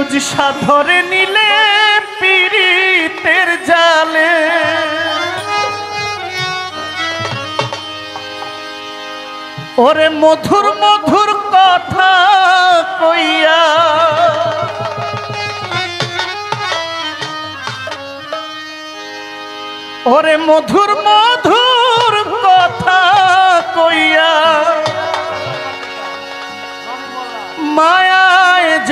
ফিরুজ সাধরে নিলে পীড়িতের জালে। ওরে মধুর মধুর কথা কইয়া ওরে মধুর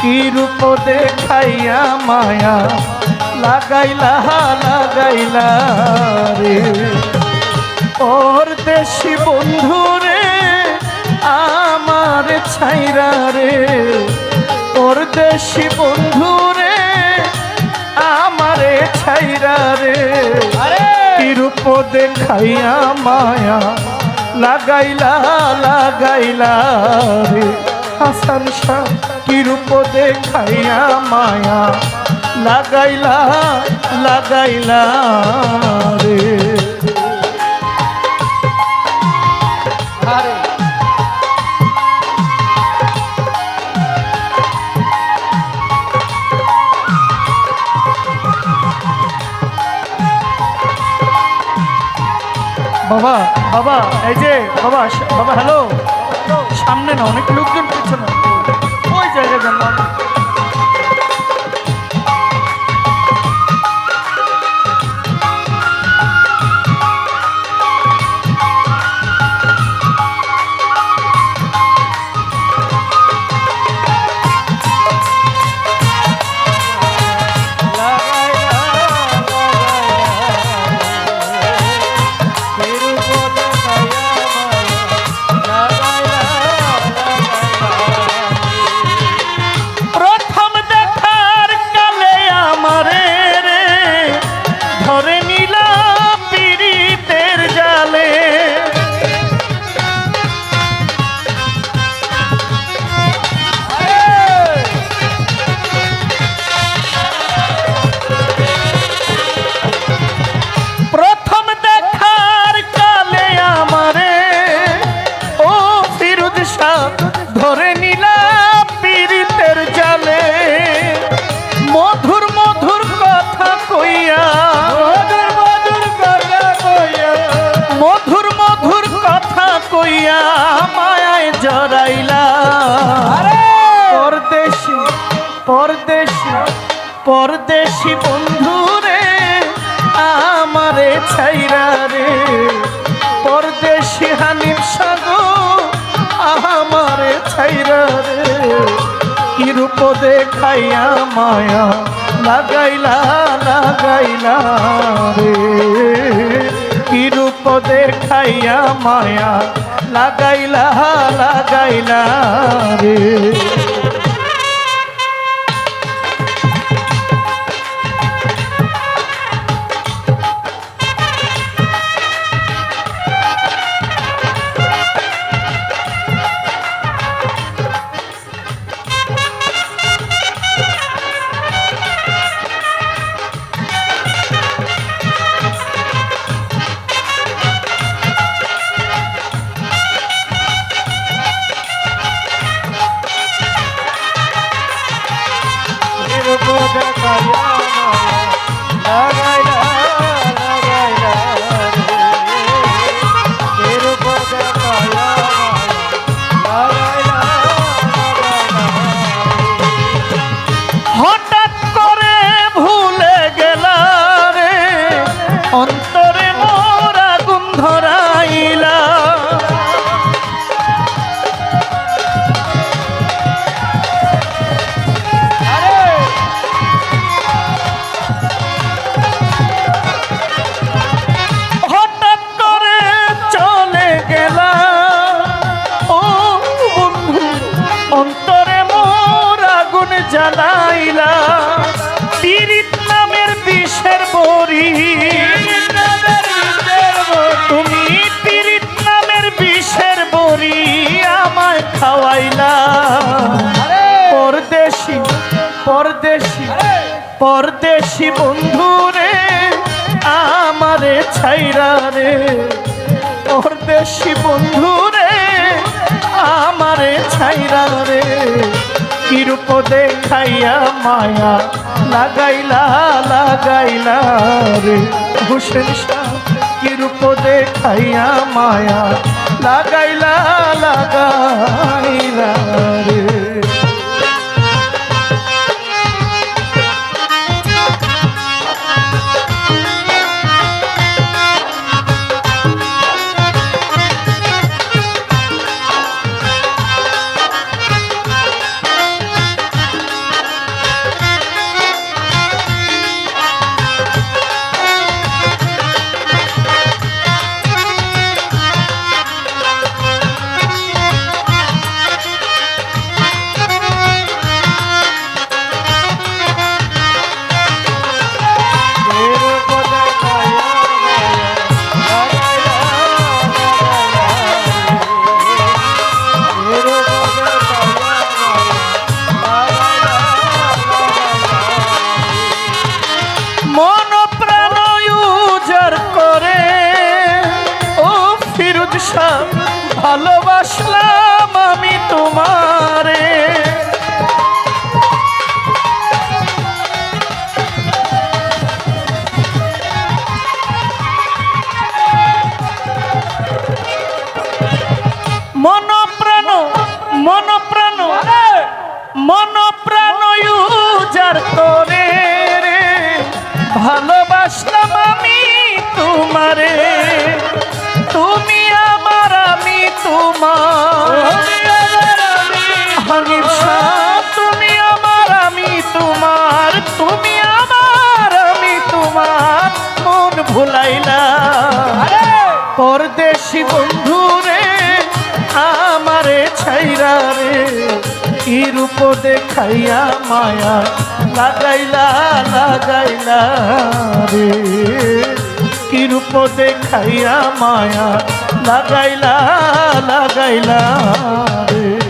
কিরূপ দেখাইয়া মায়া? লাগাইলা লাগাইলা রে। ওর দেশি বন্ধু রে আমার ছাইরা রে। ওর দেশি বন্ধু রে আমারে ছাইরা রে। কিরূপ দেখাইয়া মায়া? লাগাইলা লাগাইলা রে। হাসান শাহ। কিরূপ দেখাইয়া মায়া লাগাইলা লাগাইলা রে। বাবা বাবা এই যে বাবা বাবা হ্যালো সামনে না অনেক লোকজন পিছনে। মন জড়াইলা পরদেশি পরদেশি পরদেশি বন্ধুরে আমারে ছাইরা রে। পরদেশি হানিফ সাগো আমারে ছাইরা রে। কিরূপ দেখাইয়া মায়া লাগাইলা লাগাইলা রে। কিরূপ খাইয়া মায়া লাগাইলা লাগাইলা রে। অন্ত জ্বালাইলা। পীড়িত নামের বিষের বড়ি। তুমি পীড়িত নামের বিষের বড়ি আমায় খাওয়াইলা। পরদেশি পরদেশি পরদেশি বন্ধুরে আমারে ছাইরা রে। পরদেশি বন্ধুরে আমারে ছাইরা রে কিরূপ দেখাইয়া মায়া লাগাইলা লাগাইলা রে। হুসেন শাহ কিরূপ দেখাইয়া মায়া লাগাইলা লাগাইলা রে। শাহ ভালোবাসলাম আমি তোমারে। মন প্রাণ মন প্রাণ মন প্রাণ উজার করে ভালোবাসলাম আমি তোমারে। তোমার। হানিফ তুমি আমার আমি তোমার। তুমি আমার আমি তোমার। মন ভুলাইলা পরদেশি বন্ধু রে আমারে ছাইরা রে কি রূপ দেখাইয়া মায়া লাগাইলা লাগাইলা রে। কি রূপ দেখাইয়া মায়া লাগাইলা লাগাইলা রে।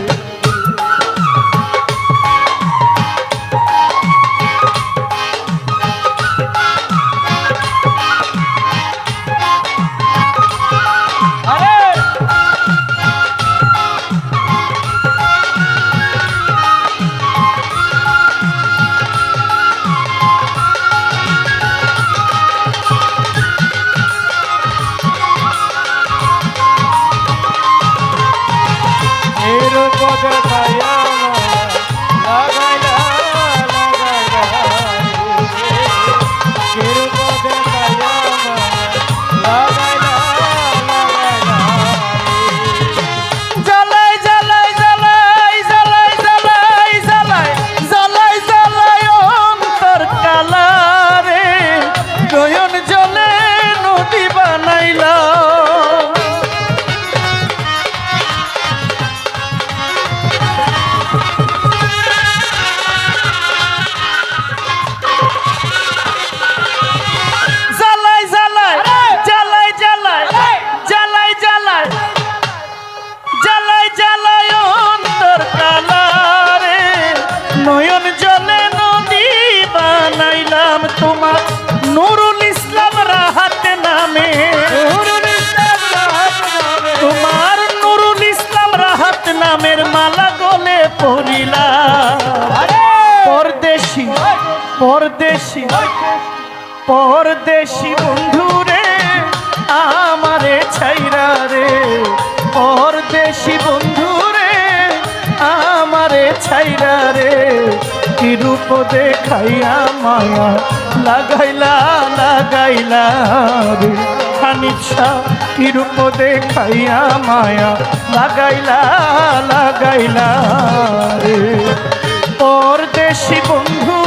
পরদেশি বন্ধুরে আমারে ছাইরা রে। পরদেশি বন্ধুরে আমারে ছাইরা রে। কি রূপ দেখাইয়া মায়া লাগাইলা লাগাইলা রে। হানিফ শাহ কি রূপ দেখাইয়া মায়া লাগাইলা লাগাইলা রে। পরদেশি বন্ধুরে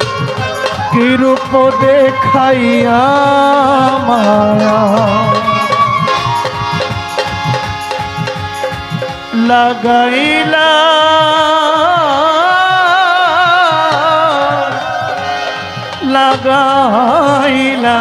কি রূপ দেখাইয়া মায়া। লাগাইলা লাগাইলা